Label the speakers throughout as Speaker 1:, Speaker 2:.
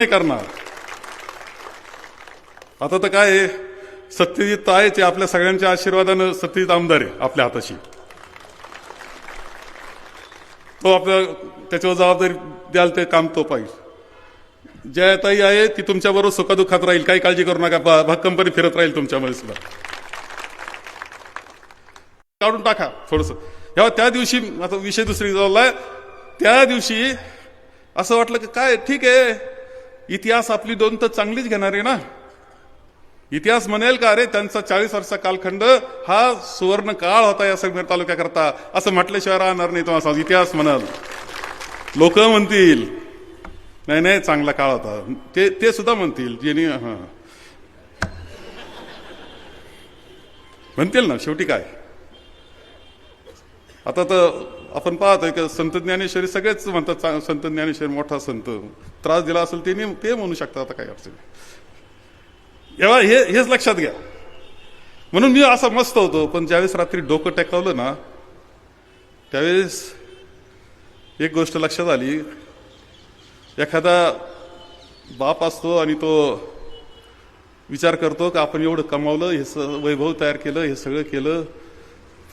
Speaker 1: नाही करणार. आता तर काय आहे सत्यजित तर आहे ते आपल्या सगळ्यांच्या आशीर्वादानं सत्यजित आमदार आहे आपल्या हाताशी. तो आपल्या त्याच्यावर जबाबदारी द्याल ते काम तो पाहिजे जयाताई आहे ती तुमच्याबरोबर सुखदुःखात राहील काही काळजी करू नका भक्कमपणे भाग कंपनी फिरत राहील तुमच्यामध्ये सुद्धा काढून टाका थोडस. ह्या त्या दिवशी आता विषय दुसरी चाललाय त्या दिवशी असं वाटलं की काय ठीक आहे इतिहास आपली दोन तर चांगलीच घेणार आहे ना? इतिहास म्हणेल का अरे त्यांचा चाळीस वर्षाचा कालखंड हा सुवर्ण काळ होता या संगमेर तालुक्याकरता. असं म्हटल्याशिवाय राहणार नाही तुम्हाला असा इतिहास म्हणाल. लोक म्हणतील नाही नाही चांगला काळ होता. ते ते सुद्धा म्हणतील ज्यांनी हा. म्हणतील ना शेवटी काय? आता तर आपण पाहतोय की संत ज्ञानेश्वरी सगळेच म्हणतात संत ज्ञानेश्वरी मोठा संत. त्रास दिला असेल ते ते म्हणू शकतात आता काही अडचण नाही. एव्हा हे हेच लक्षात घ्या. म्हणून मी असा मस्त होतो पण ज्यावेळेस रात्री डोकं टेकावलं ना त्यावेळेस एक गोष्ट लक्षात आली. एखादा बाप असतो आणि तो विचार करतो की आपण एवढं कमावलं हे स वैभव तयार केलं हे सगळं केलं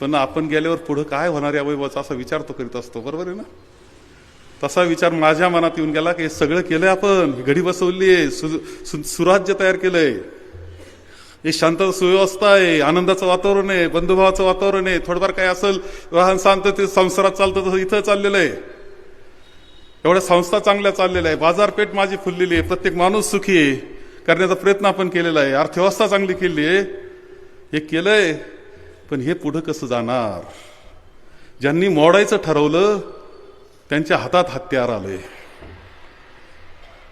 Speaker 1: पण आपण गेल्यावर पुढं काय होणार या वैभवाचा असा विचार तो करीत असतो. बरोबर आहे ना? तसा विचार माझ्या मनात येऊन गेला की हे सगळं केलंय आपण. घडी बसवली आहे. सु, सु, सुराज्य तयार केलंय. हे शांत सुव्यवस्था आहे. आनंदाचं वातावरण आहे. बंधुभावाचं वातावरण आहे. थोडंफार काय असेल वाहन शांत ते संसारात चालतं तसं इथं चाललेलं आहे. एवढ्या संस्था चांगल्या चाललेल्या आहे. बाजारपेठ माझी फुललेली आहे. प्रत्येक माणूस सुखी आहे. करण्याचा प्रयत्न आपण केलेला आहे. अर्थव्यवस्था चांगली केली आहे. हे केलंय. पण हे पुढं कसं जाणार? ज्यांनी मोडायचं ठरवलं त्यांच्या हातात हत्यार आलंय.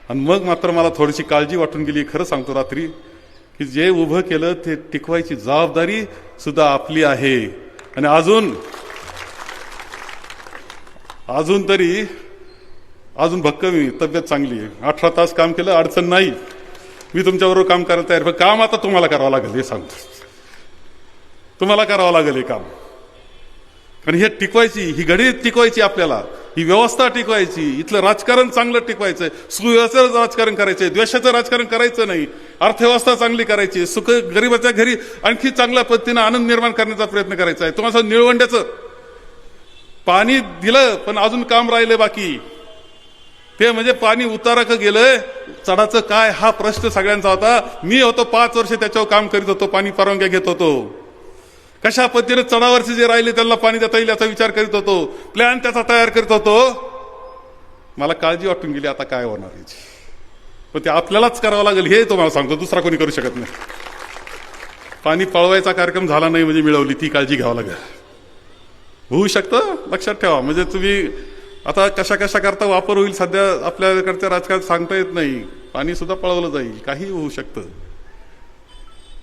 Speaker 1: आणि मग मात्र मला थोडीशी काळजी वाटून गेली. खरं सांगतो रात्री की जे उभं केलं ते टिकवायची जबाबदारी सुद्धा आपली आहे. आणि अजून अजून तरी अजून भक्कमी तब्येत चांगली आहे. अठरा तास काम केलं अडचण नाही. मी तुमच्याबरोबर काम करायला तयार पण काम आता तुम्हाला करावं लागेल हे सांगतो. तुम्हाला करावं लागेल हे काम. आणि हे टिकवायची ही घडी टिकवायची आपल्याला. ही व्यवस्था टिकवायची. इथलं राजकारण चांगलं टिकवायचं सुव्यवस्थेचं राजकारण करायचं द्वेषाचं राजकारण करायचं नाही. अर्थव्यवस्था चांगली करायची. सुख गरीबाच्या घरी आणखी चांगल्या पद्धतीनं आनंद निर्माण करण्याचा प्रयत्न करायचा आहे. तुम्हाला असं निळवंड्याचं. पाणी दिलं पण अजून काम राहिलं बाकी. ते म्हणजे पाणी उतारा का गेलंय चढाचं काय? हा प्रश्न सगळ्यांचा होता. मी होतो पाच वर्ष त्याच्यावर काम करीत होतो. पाणी परवानग्या घेत होतो. कशा पद्धतीने चढावरचे जे राहिले त्यांना पाणी देता येईल याचा विचार करीत होतो. प्लॅन त्याचा तयार करीत होतो. मला काळजी वाटून गेली आता काय होणार याची. पण ते आपल्यालाच करावं लागेल हे तुम्हाला सांगतो दुसरा कोणी करू शकत नाही. पाणी पळवायचा कार्यक्रम झाला नाही म्हणजे मिळवली ती काळजी घ्यावं लागेल. होऊ शकतं? लक्षात ठेवा. म्हणजे तुम्ही आता कशा कशा करता वापर होईल सध्या आपल्याकडच्या राजकारणात सांगता येत नाही. पाणी सुद्धा पळवलं जाईल काही होऊ शकतं.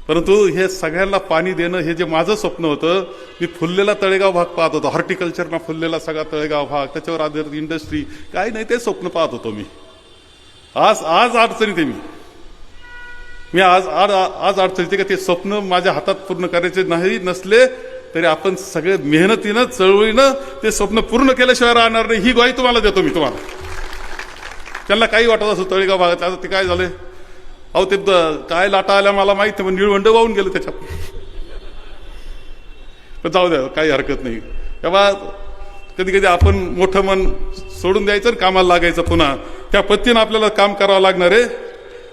Speaker 1: परंतु हे सगळ्यांना पाणी देणं हे जे माझं स्वप्न होतं मी फुललेला तळेगाव भाग पाहत होतो. हॉर्टिकल्चरना फुललेला सगळा तळेगाव भाग त्याच्यावर आधारित इंडस्ट्री काही नाही ते स्वप्न पाहत होतो मी. आज आज अडचणीत आहे मी. मी आज आज आज अडचणीत आहे का ते स्वप्न माझ्या हातात पूर्ण करायचे नाही नसले तरी आपण सगळे मेहनतीनं चळवळीनं ते स्वप्न पूर्ण केल्याशिवाय राहणार नाही. ही ग्वाही तुम्हाला देतो मी तुम्हाला. त्यांना काही वाटत असं तळेगाव भागात आता ते काय झालंय? अहो ते द- काय लाटा आल्या मला माहीत नाही पण निळवंड वाहून गेलं त्याच्यात. पण जाऊ द्या काही हरकत नाही. तेव्हा कधी कधी आपण मोठं मन सोडून द्यायचं आणि कामाला लागायचं पुन्हा. त्या पत्तीनं आपल्याला काम करावं लागणार आहे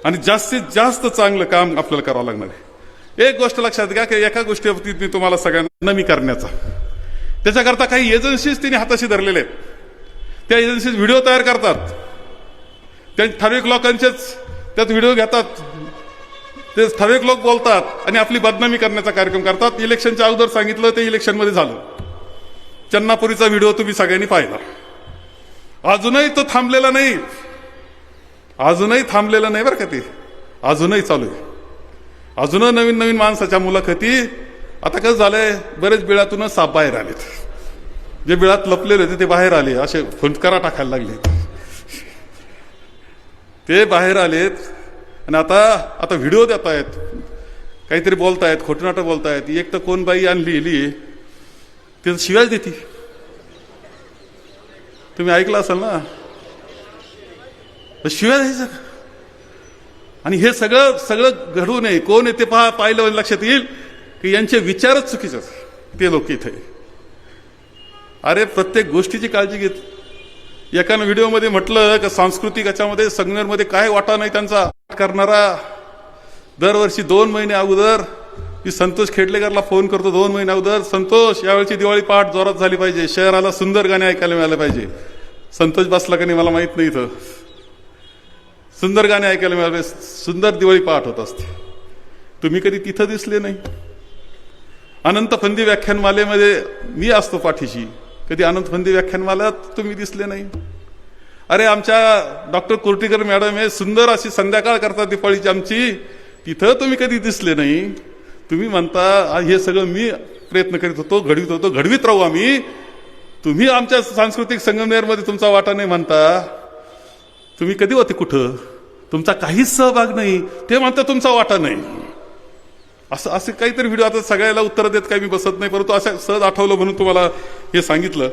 Speaker 1: आणि जास्तीत जास्त चांगलं काम आपल्याला करावं लागणार आहे. एक गोष्ट लक्षात घ्या की एका गोष्टीवरती मी तुम्हाला सगळ्यांना नमी करण्याचा. त्याच्याकरता काही एजन्सीज त्यांनी हाताशी धरलेले आहेत. त्या एजन्सीज व्हिडिओ तयार करतात. त्या ठराविक लोकांचेच त्यात व्हिडिओ घेतात. ते ठराविक लोक बोलतात आणि आपली बदनामी करण्याचा कार्यक्रम करतात. इलेक्शनच्या अगोदर सांगितलं ते इलेक्शनमध्ये झालं. चन्नापुरीचा व्हिडिओ तुम्ही सगळ्यांनी पाहिला. अजूनही तो थांबलेला नाही. अजूनही थांबलेलं नाही बरं का ते. अजूनही चालू आहे. अजून नवीन नवीन माणसाच्या मुलाखती. आता कसं झालंय बरेच बिळातूनच साप बाहेर आलेत. जे बिळात लपलेले होते ते बाहेर आले. असे फुंटकारा टाकायला लागले. ते बाहेर आलेत. आणि आता आता व्हिडिओ देत आहेत काहीतरी बोलतायत खोटनाटं बोलतायत. एक तर कोण बाई आणली लिहिली ते तर शिव्याच देते. तुम्ही ऐकलं असाल ना? तर शिव्या द्यायचं आणि हे सगळं सगळं घडू नये. कोण येते पहा पाहिलं म्हणजे लक्षात येईल की यांचे विचारच चुकीचे ते लोक इथे. अरे प्रत्येक गोष्टीची काळजी घेत एका व्हिडिओमध्ये म्हटलं का सांस्कृतिक याच्यामध्ये संगमेरमध्ये काय वाटा नाही त्यांचा? करणारा दरवर्षी दोन महिने अगोदर मी संतोष खेडलेकरला फोन करतो दोन महिने अगोदर संतोष यावेळची दिवाळी पहाट जोरात झाली पाहिजे. शहराला सुंदर गाणे ऐकायला मिळाले पाहिजे. संतोष बसला का नाही मला माहीत नाही इथं. सुंदर गाणे ऐकायला मिळाले सुंदर दिवाळी पहाट होत असते. तुम्ही कधी तिथं दिसले नाही. अनंत फंदी व्याख्यानमालेमध्ये मी असतो पाठीशी. कधी आनंद फंदी व्याख्यानमालात तुम्ही दिसले नाही. अरे आमच्या डॉक्टर कोर्टीकर मॅडम हे सुंदर अशी संध्याकाळ करतात दिपाळीची आमची. तिथं तुम्ही कधी दिसले नाही. तुम्ही म्हणता हे सगळं मी प्रयत्न करीत होतो घडवीत होतो घडवीत राहू आम्ही. तुम्ही आमच्या सांस्कृतिक संगमनेरमध्ये तुमचा वाटा नाही म्हणता. तुम्ही कधी होते कुठं? तुमचा काहीच सहभाग नाही. ते म्हणता तुमचा वाटा नाही. असं असे काहीतरी व्हिडिओ आता सगळ्याला उत्तर देत काही मी बसत नाही परंतु असं सहज आठवलं म्हणून तुम्हाला हे सांगितलं.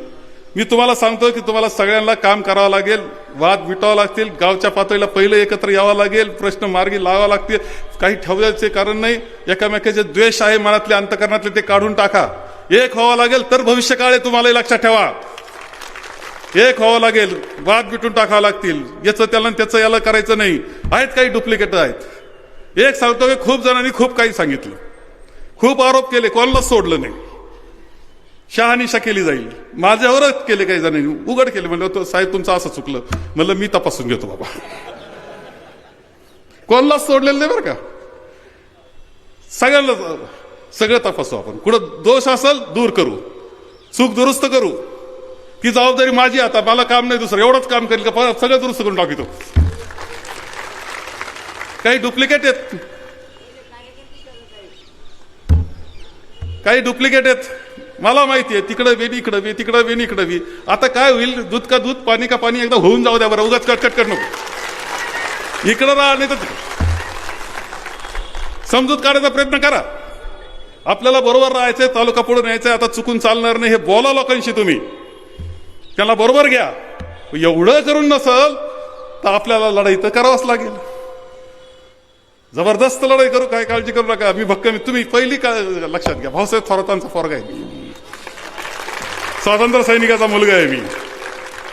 Speaker 1: मी तुम्हाला सांगतो की तुम्हाला सगळ्यांना काम करावं लागेल वाद मिटावं लागतील गावच्या पातळीला पहिलं एकत्र यावं लागेल प्रश्न मार्गी लावा लागतील. काही ठेवायचे कारण नाही एकामेकाचे द्वेष आहे मनातले अंतकरणातले ते काढून टाका. एक व्हावं लागेल तर भविष्यकाळे तुम्हाला लक्षात ठेवा. एक व्हावं लागेल वाद मिटून टाकावं लागतील. याचं त्याला त्याचं याला करायचं नाही. आहेत काही डुप्लिकेट आहेत. एक सांगतो की खूप जणांनी खूप काही सांगितलं. खूप आरोप केले कोणालाच सोडलं नाही. शहानिशा केली जाईल. माझ्यावरच केले काही जणांनी. उघड केले. म्हणलं साहेब तुमचं असं चुकलं. म्हणलं मी तपासून घेतो बाबा. कोणालाच सोडलेलं नाही बरं का? सगळ्यांना सगळं तपासू आपण. कुठं दोष असेल दूर करू. चूक दुरुस्त करू. ती जबाबदारी माझी आता मला काम नाही दुसरं. एवढंच काम करेल का? सगळं दुरुस्त करून टाकितो काही डुप्लिकेट आहेत. काही डुप्लिकेट आहेत. मला माहिती आहे तिकडं वेणी इकडं वे तिकडं वेणी इकडं वी. आता काय होईल दूध का दूध पाणी का पाणी एकदा होऊन जाऊ द्या बरं उगाच कटकट कर नको. इकडं राहा नाही तर समजूत काढायचा प्रयत्न करा. आपल्याला बरोबर राहायचंय तालुका पुढे न्यायचंय आता चुकून चालणार नाही हे बोला लोकांशी तुम्ही. त्याला बरोबर घ्या. एवढं करून नसल तर आपल्याला लढाई तर करावंच लागेल. जबरदस्त लढाई करू काय काळजी करू नका. मी भक्कम तुम्ही पहिली का लक्षात घ्या. भाऊसाहेब थोरातांचा फॉर्ग आहे स्वातंत्र्य सैनिकाचा मुलगा आहे मी.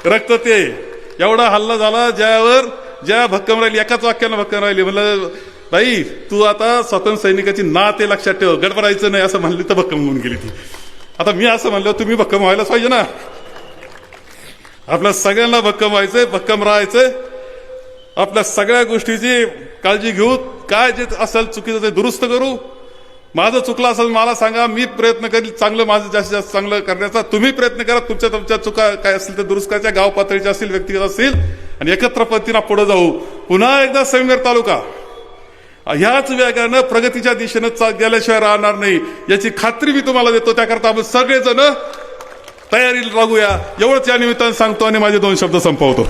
Speaker 1: रक्त ते. एवढा हल्ला झाला ज्यावर ज्या भक्कम राहिली एकाच वाक्यानं भक्कम राहिली. म्हणलं बाई तू आता स्वातंत्र्य सैनिकाची ना ते लक्षात ठेव. गडबडायचं नाही असं म्हणली तर भक्कम होऊन गेली ती. आता मी असं म्हणलं तुम्ही भक्कम व्हायलाच पाहिजे ना. आपल्या सगळ्यांना भक्कम व्हायचंय भक्कम राहायचंय. आपल्या सगळ्या गोष्टीची काळजी घेऊ काय जे असेल चुकीचं ते दुरुस्त करू. माझं चुकलं असेल मला सांगा मी प्रयत्न करील चांगलं माझं जास्तीत जास्त चांगलं करण्याचा. तुम्ही प्रयत्न करा तुमच्या तुमच्या चुका काय असतील ते दुरुस्त करायच्या गाव पातळीच्या असतील व्यक्तिगत असतील आणि एकत्र पद्धतीनं पुढे जाऊ. पुन्हा एकदा संगमेर तालुका. ह्याच वेगानं प्रगतीच्या दिशेनं चा- गेल्याशिवाय राहणार नाही. याची खात्री मी तुम्हाला देतो. त्याकरता आपण सगळेजण तयारीला लागूया एवढंच या निमित्तानं सांगतो आणि माझे दोन शब्द संपवतो.